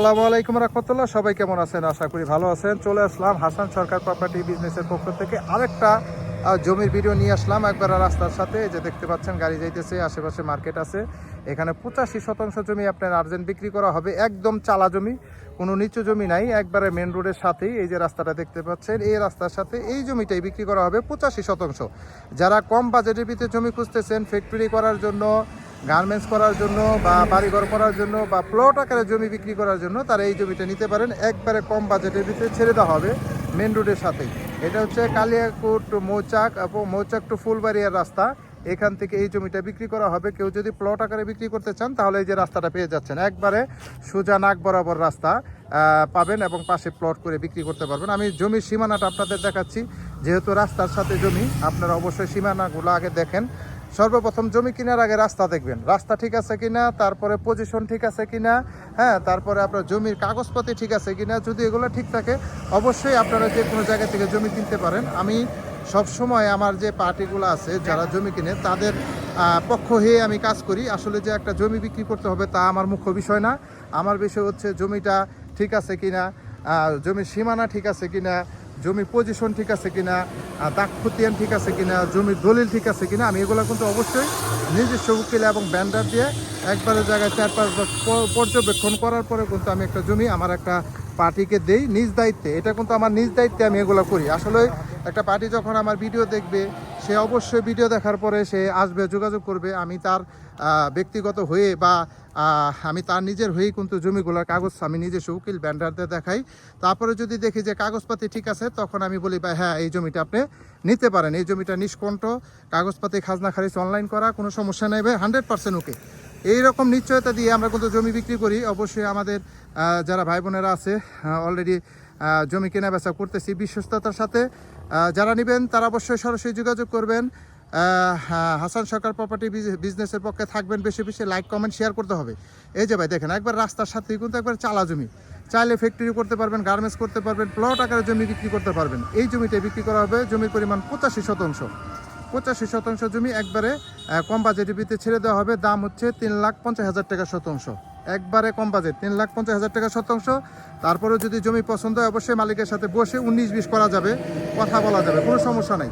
আসসালামু আলাইকুম রহমতুল্লাহ। সবাই কেমন আছেন? আশা করি ভালো আছেন। চলে আসলাম হাসান সরকার প্রপার্টি বিজনেসের পক্ষ থেকে আরেকটা জমির ভিডিও নিয়ে আসলাম। একবার রাস্তার সাথে যে দেখতে পাচ্ছেন, গাড়ি যাইতেছে, আশেপাশে মার্কেট আছে। এখানে পঁচাশি শতাংশ জমি আপনার আর্জেন্ট বিক্রি করা হবে। একদম চালা জমি, কোনো নিচু জমি নাই। একবারে মেন রোডের সাথেই এই যে রাস্তাটা দেখতে পাচ্ছেন, এই রাস্তার সাথে এই জমিটাই বিক্রি করা হবে পঁচাশি শতাংশ। যারা কম বাজেটের ভিতরে জমি খুঁজতেছেন ফ্যাক্টরি করার জন্য গার্মেন্টস করার জন্য বা বাড়িঘর করার জন্য বা প্লট আকারে জমি বিক্রি করার জন্য তারা এই জমিটা নিতে পারেন। একবারে কম বাজেটের ভিতরে ছেড়ে দেওয়া হবে মেন রোডের সাথেই। এটা হচ্ছে কালিয়াকুট মৌচাক এবং মৌচাক টু ফুলবাড়িয়ার রাস্তা। এখান থেকে এই জমিটা বিক্রি করা হবে। কেউ যদি প্লট আকারে বিক্রি করতে চান তাহলে এই যে রাস্তাটা পেয়ে যাচ্ছেন। একবারে সোজা নাক বরাবর রাস্তা পাবেন এবং পাশে প্লট করে বিক্রি করতে পারবেন। আমি জমির সীমানাটা আপনাদের দেখাচ্ছি। যেহেতু রাস্তার সাথে জমি, আপনারা অবশ্যই সীমানাগুলো আগে দেখেন। সর্বপ্রথম জমি কেনার আগে রাস্তা দেখবেন। রাস্তা ঠিক আছে কিনা, তারপরে পজিশন ঠিক আছে কিনা হ্যাঁ তারপরে আপনার জমির কাগজপাতি ঠিক আছে কিনা, যদি এগুলো ঠিক থাকে, অবশ্যই আপনারা যে কোনো জায়গা থেকে জমি কিনতে পারেন। আমি সব সময় আমার যে পার্টিগুলো আছে, যারা জমি কিনে, তাদের পক্ষ হয়ে আমি কাজ করি। আসলে যে একটা জমি বিক্রি করতে হবে তা আমার মুখ্য বিষয় না। আমার বিষয় হচ্ছে জমিটা ঠিক আছে কিনা জমির সীমানা ঠিক আছে কিনা জমির পজিশন ঠিক আছে কিনা দাগ খতিয়ান ঠিক আছে কিনা, জমির দলিল ঠিক আছে কিনা, আমি এগুলো কিন্তু অবশ্যই নিজস্ব উকিল এবং ব্যান্ডার দিয়ে একবারের জায়গায় চার পাঁচ বার পর্যবেক্ষণ করার পরে কিন্তু আমি একটা জমি আমার একটা পার্টিকে দেই নিজ দায়িত্বে। এটা কিন্তু আমার নিজ দায়িত্বে আমি এগুলো করি। আসলে একটা পার্টি যখন আমার ভিডিও দেখবে সে অবশ্যই ভিডিও দেখার পরে সে আসবে, যোগাযোগ করবে। আমি তার ব্যক্তিগত হয়ে বা আমি তার নিজের হয়েই কিন্তু জমিগুলোর কাগজ আমি নিজস্ব উকিল ব্যান্ডারদের দেখাই। তারপরে যদি দেখি যে কাগজপাতি ঠিক আছে, তখন আমি বলি, ভাই হ্যাঁ এই জমিটা আপনি নিতে পারেন। এই জমিটা নিষ্কণ্ঠ, কাগজপাতি, খাজনা, খারিজ অনলাইন করা, কোনো সমস্যা নেই ভাই হান্ড্রেড পার্সেন্ট ওকে এইরকম নিশ্চয়তা দিয়ে আমরা কিন্তু জমি বিক্রি করি। অবশ্যই আমাদের যারা ভাই বোনেরা আছে অলরেডি জমি কেনা বেচা করতেছি বিশ্বস্ততার সাথে। যারা নেবেন তারা অবশ্যই সরাসরি যোগাযোগ করবেন। হ্যাঁ, হাসান সরকার প্রপার্টি বিজনেসের পক্ষে থাকবেন বেশি বেশি লাইক কমেন্ট শেয়ার করতে হবে। এই যে ভাই দেখেন একবার রাস্তার সাথেই কিন্তু একবার চালা জমি। চাইলে ফ্যাক্টরি করতে পারবেন গার্মেন্টস করতে পারবেন প্লট আকারে জমি বিক্রি করতে পারবেন। এই জমিতে বিক্রি করা হবে জমির পরিমাণ পঁচাশি শতাংশ। পঁচাশি শতাংশ জমি একবারে কম বাজেটের ভিতরে ছেড়ে দেওয়া হবে। দাম হচ্ছে তিন লাখ পঞ্চাশ হাজার টাকা শতাংশ। একবারে কম বাজেট, তিন লাখ পঞ্চাশ হাজার টাকা শতাংশ। তারপরেও যদি জমি পছন্দ হয়, অবশ্যই মালিকের সাথে বসে উনিশ বিশ করা যাবে, কথা বলা যাবে, কোনো সমস্যা নাই।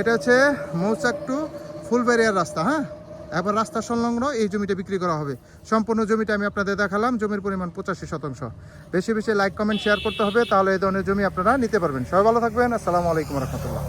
এটা হচ্ছে মৌচাক টু ফুলবেরিয়ার রাস্তা হ্যাঁ? এবার রাস্তা সংলগ্ন এই জমিটা বিক্রি করা হবে। সম্পূর্ণ জমিটা আমি আপনাদের দেখালাম, জমির পরিমাণ পঁচাশি শতাংশ। বেশি বেশি লাইক, কমেন্ট শেয়ার করতে হবে, তাহলে এই ধরনের জমি আপনারা নিতে পারবেন। সবাই ভালো থাকবেন, আসসালামু আলাইকুম রহমতুল্লাহ।